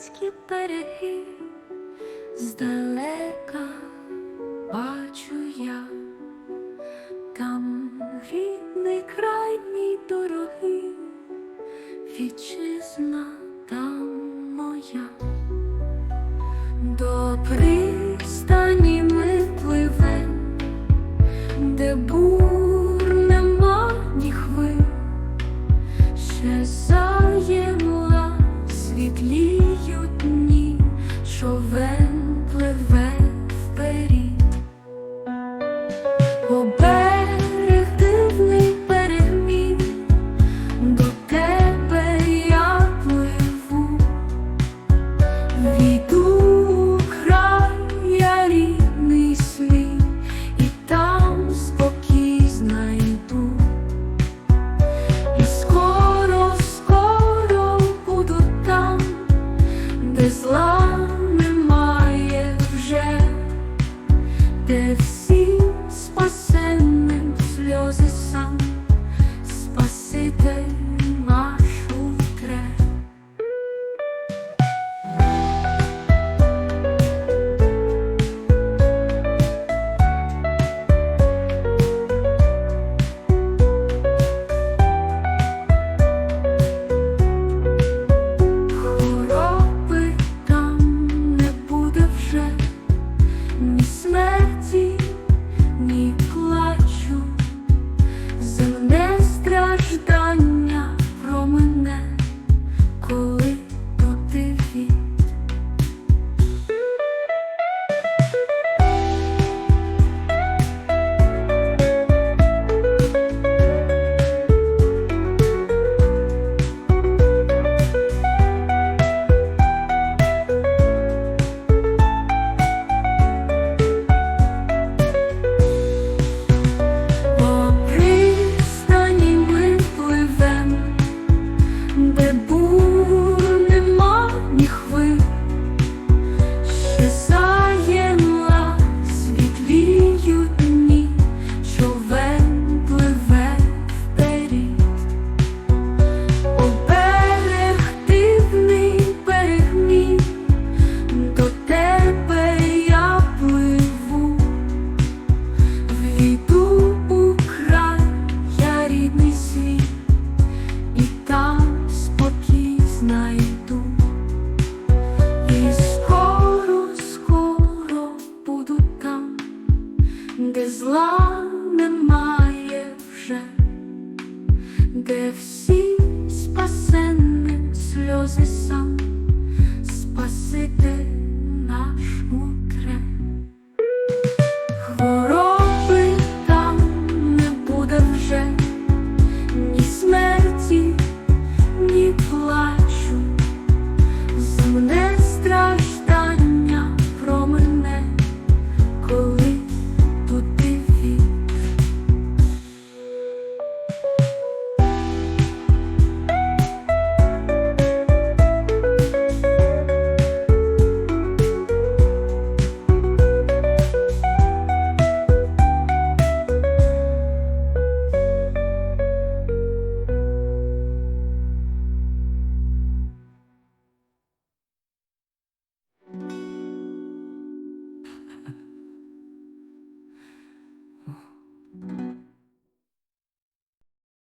карпатські береги, здалека бачу я, там рідний край мій дорогий, вітчизна там моя. До пристані ми пливем, де бур нема ні хвиль, ще заємла світліють де всім спасенним сльози сам,